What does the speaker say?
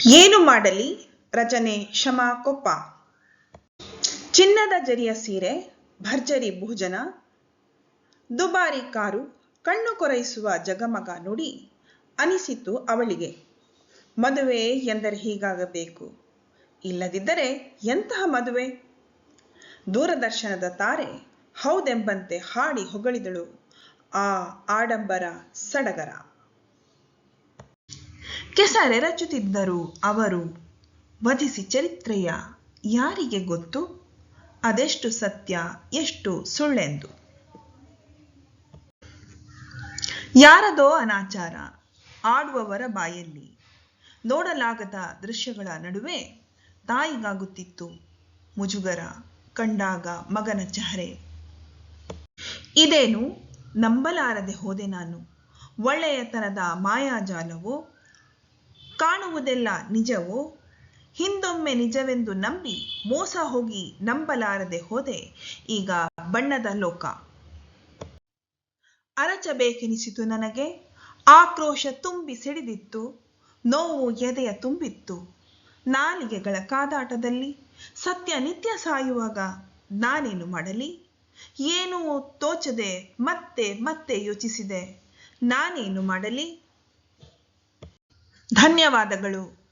ಏನು ಮಾಡಲಿ? ರಚನೆ ಶಮಾ ಕೊಪ್ಪ ಚಿನ್ನದ ಜರಿಯ ಸೀರೆ, ಭರ್ಜರಿ ಭೋಜನ. ದುಬಾರಿ ಕಾರು, ಕಣ್ಣು ಕೊರೈಸುವ ಜಗಮಗ ನುಡಿ ಅನಿಸಿತು ಅವಳಿಗೆ. ಮದುವೆ ಎಂದರೆ ಹೀಗಾಗಬೇಕು. ಇಲ್ಲದಿದ್ದರೆ ಎಂತಹ ಮದುವೆ? ದೂರದರ್ಶನದ ತಾರೆ ಹೌದೆಂಬಂತೆ ಹಾಡಿ ಹೊಗಳಿದಳು ಆ ಆಡಂಬರ ಸಡಗರ. ಕೆಸರೆರಚುತ್ತಿದ್ದರು ಅವರು. ವಧಿಸಿ ಚರಿತ್ರೆಯ ಯಾರಿಗೆ ಗೊತ್ತು? ಅದೆಷ್ಟು ಸತ್ಯ, ಎಷ್ಟು ಸುಳ್ಳೆಂದು. ಯಾರದೋ ಅನಾಚಾರ ಆಡುವವರ ಬಾಯಲ್ಲಿ ನೋಡಲಾಗದ ದೃಶ್ಯಗಳ ನಡುವೆ ತಾಯಿಗಾಗುತ್ತಿತ್ತು ಮುಜುಗರ, ಕಂಡಾಗ ಮಗನ ಚಹರೆ. ಇದೇನು ನಂಬಲಾರದೆ ಹೋದೆ ನಾನು? ಒಳ್ಳೆಯತನದ ಮಾಯಾಜಾಲವೋ? ಕಾಣುವುದೆಲ್ಲ ನಿಜವೋ? ಹಿಂದೊಮ್ಮೆ ನಿಜವೆಂದು ನಂಬಿ ಮೋಸ ಹೋಗಿ ನಂಬಲಾರದೆ ಹೋದೆ. ಈಗ ಬಣ್ಣದ ಲೋಕ. ಅರಚಬೇಕೆನಿಸಿತು ನನಗೆ. ಆಕ್ರೋಶ ತುಂಬಿ ಸಿಡಿದಿತ್ತು. ನೋವು ಎದೆಯ ತುಂಬಿತ್ತು. ನಾಲಿಗೆಗಳ ಕಾದಾಟದಲ್ಲಿ ಸತ್ಯ ನಿತ್ಯ ಸಾಯುವಾಗ ನಾನೇನು ಮಾಡಲಿ? ಏನೂ ತೋಚದೆ ಮತ್ತೆ ಮತ್ತೆ ಯೋಚಿಸಿದೆ. ನಾನೇನು ಮಾಡಲಿ? ಧನ್ಯವಾದಗಳು.